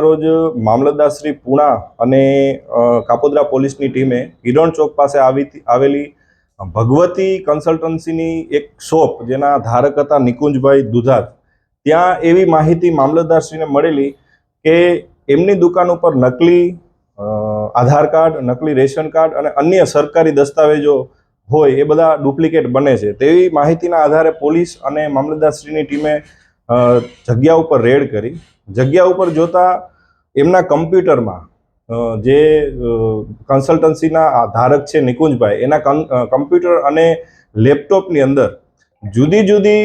રોજ મામલતદાર શ્રી પુણા અને કાપોદ્રા પોલીસની ટીમે હિરણ ચોક પાસે આવી, આવેલી ભગવતી કન્સલ્ટન્સીની એક શોપ જેના ધારક હતા નિકુંજભાઈ દુધાત. ત્યાં એવી માહિતી મામલતદારશ્રીને મળેલી કે એમની દુકાન ઉપર નકલી આધાર કાર્ડ, નકલી રેશન કાર્ડ અને અન્ય સરકારી દસ્તાવેજો હોય એ બધા ડુપ્લિકેટ બને છે. તેવી માહિતીના આધારે પોલીસ અને મામલતદારશ્રીની ટીમે જગ્યા ઉપર રેડ કરી. જગ્યા ઉપર જોતા એમના કમ્પ્યુટરમાં જે કન્સલ્ટન્સીના ધારક છે નિકુંજભાઈ, એના કમ્પ્યુટર અને લેપટોપની અંદર જુદી જુદી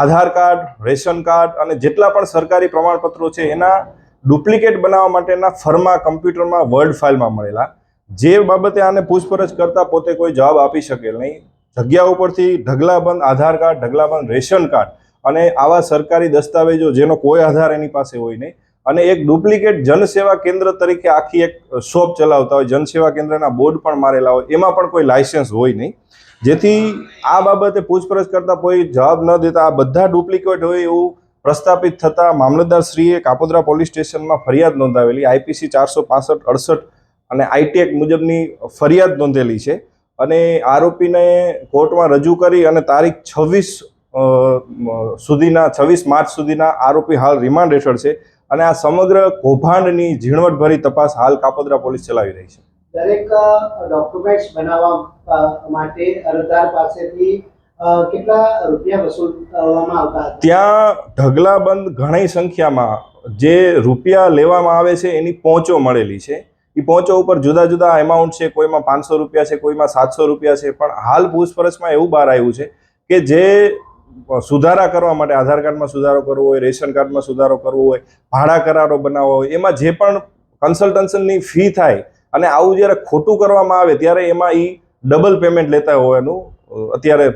આધાર કાર્ડ, રેશન કાર્ડ અને જેટલા પણ સરકારી પ્રમાણપત્રો છે એના ડુપ્લિકેટ બનાવવા માટેના ફર્મા કમ્પ્યુટરમાં વર્ડ ફાઇલમાં મળેલા. જે બાબતે આને પૂછપરછ કરતા પોતે કોઈ જવાબ આપી શકેલ નહીં. જગ્યા ઉપરથી ઢગલાબંધ આધાર કાર્ડ ઢગલાબંધ રેશન કાર્ડ અને આવા સરકારી દસ્તાવેજો જેનો કોઈ આધાર એની પાસે હોય નહીં. અને એક ડુપ્લિકેટ જનસેવા કેન્દ્ર તરીકે આખી એક શોપ ચલાવતા હોય, જનસેવા કેન્દ્રના બોર્ડ પણ મારેલા હોય, એમાં પણ કોઈ લાયસન્સ હોય નહીં. જેથી આ બાબતે પૂછપરછ કરતા કોઈ જવાબ ન દેતા આ બધા ડુપ્લિકેટ હોય એવું પ્રસ્થાપિત થતા મામલતદારશ્રીએ કાપોદ્રા પોલીસ સ્ટેશનમાં ફરિયાદ નોંધાવેલી, આઈપીસી ચારસો પાસઠ, અડસઠ અને આઈટેક મુજબની ફરિયાદ નોંધેલી છે. અને આરોપીને કોર્ટમાં રજૂ કરી અને તારીખ છવ્વીસ સુધીના છવ્વીસ માર્ચ સુધીના આરોપી હાલ રિમાન્ડ હેઠળ છે અને આ સમગ્ર કૌભાંડની ઝીણવટભરી તપાસ હાલ કાપોદ્રા પોલીસ ચલાવી રહી છે. દરેક ડોક્યુમેન્ટ્સ બનાવવા માટે અરજદાર પાસેથી કેટલા રૂપિયા વસૂલવામાં આવતા ત્યાં ઢગલાબંધ ઘણી સંખ્યામાં જે રૂપિયા લેવામાં આવે છે એની પહોંચો મળેલી છે. એ પહોંચો ઉપર જુદા જુદા એમાઉન્ટ છે કોઈમાં પાંચસો રૂપિયા છે કોઈમાં સાતસો રૂપિયા છે પણ હાલ પૂછપરછમાં એવું બહાર આવ્યું છે કે જે સુધારા કરવા માટે આધાર કાર્ડમાં સુધારો કરવો હોય, રેશન કાર્ડમાં સુધારો કરવો હોય, ભાડા કરારો બનાવવો હોય, એમાં જે પણ કન્સલ્ટન્સની ફી થાય અને આવું જ્યારે ખોટું કરવામાં આવે ત્યારે એમાં એ ડબલ પેમેન્ટ લેતા હોવાનું અત્યારે